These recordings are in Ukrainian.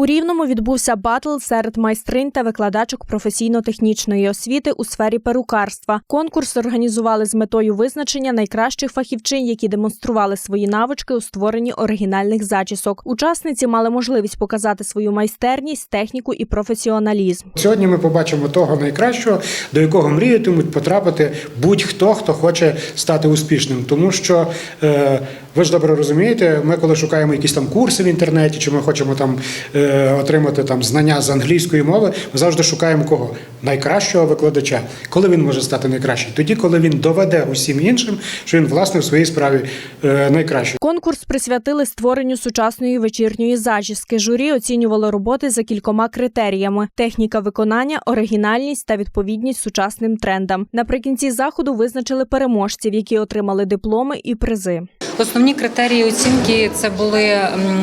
У Рівному відбувся батл серед майстринь та викладачок професійно-технічної освіти у сфері перукарства. Конкурс організували з метою визначення найкращих фахівчин, які демонстрували свої навички у створенні оригінальних зачісок. Учасниці мали можливість показати свою майстерність, техніку і професіоналізм. Сьогодні ми побачимо того найкращого, до якого мріятимуть потрапити будь-хто, хто хоче стати успішним. Тому що е, ви ж добре розумієте, ми коли шукаємо якісь там курси в інтернеті, чи ми хочемо там е, отримати там знання з англійської мови, ми завжди шукаємо кого найкращого викладача. Коли він може стати найкращим? Тоді, коли він доведе усім іншим, що він власне в своїй справі е, найкращий. Конкурс присвятили створенню сучасної вечірньої зачіски. Журі оцінювало роботи за кількома критеріями: техніка виконання, оригінальність та відповідність сучасним трендам. Наприкінці заходу визначили переможців, які отримали дипломи і призи. Основні критерії оцінки це були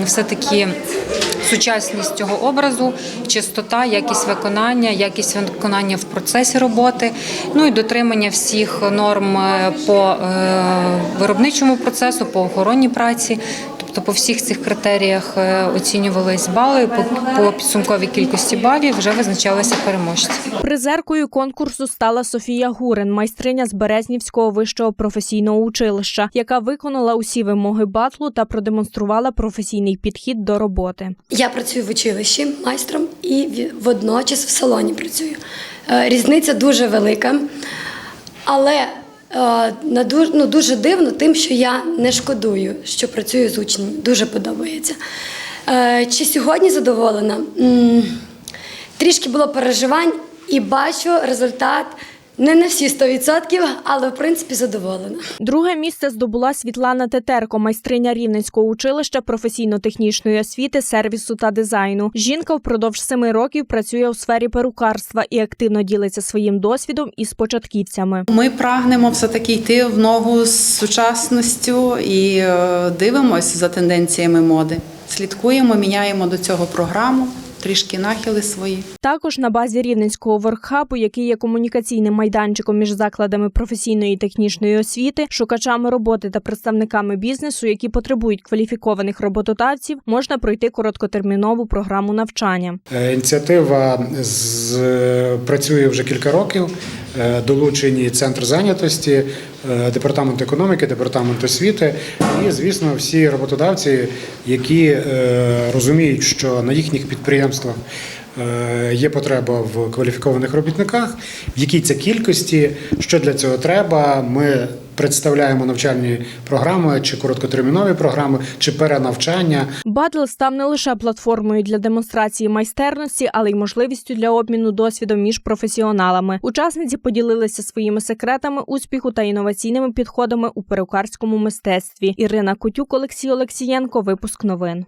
все-таки сучасність цього образу, чистота, якість виконання, якість виконання в процесі роботи, ну і дотримання всіх норм е, по е, виробничому процесу, по охоронній праці. Тобто по всіх цих критеріях е, оцінювались бали, по, по підсумковій кількості балів вже визначалися переможці. Призеркою конкурсу стала Софія Гурин, майстриня з Березнівського вищого професійного училища, яка виконала усі вимоги батлу та продемонструвала професійний підхід до роботи. Я працюю в училищі майстром і водночас в салоні працюю. Е, Різниця дуже велика, але на дуже, ну, дуже дивно тим, що я не шкодую, що працюю з учнем. Дуже подобається. Е, Чи сьогодні задоволена? Трішки було переживань і бачу результат не на всі 100%, але в принципі задоволена. Друге місце здобула Світлана Тетерко, майстриня Рівненського училища професійно-технічної освіти, сервісу та дизайну. Жінка впродовж семи років працює у сфері перукарства і активно ділиться своїм досвідом із початківцями. Ми прагнемо все-таки йти в ногу з сучасністю і е, дивимося за тенденціями моди. Слідкуємо, міняємо до цього програму, трішки нахили свої. Також на базі рівненського воркхабу, який є комунікаційним майданчиком між закладами професійної і технічної освіти, шукачами роботи та представниками бізнесу, які потребують кваліфікованих роботодавців, можна пройти короткотермінову програму навчання. Е, Ініціатива з, працює вже кілька років. Е, Долучені центр зайнятості, е, департамент економіки, департамент освіти і, звісно, всі роботодавці, які е, розуміють, що на їхніх підприємствах є потреба в кваліфікованих робітниках, в якій це кількості, що для цього треба. Ми представляємо навчальні програми, чи короткотермінові програми, чи перенавчання. Батл став не лише платформою для демонстрації майстерності, але й можливістю для обміну досвідом між професіоналами. Учасниці поділилися своїми секретами успіху та інноваційними підходами у перукарському мистецтві. Ірина Кутюк, Олексій Олексієнко. Випуск новин.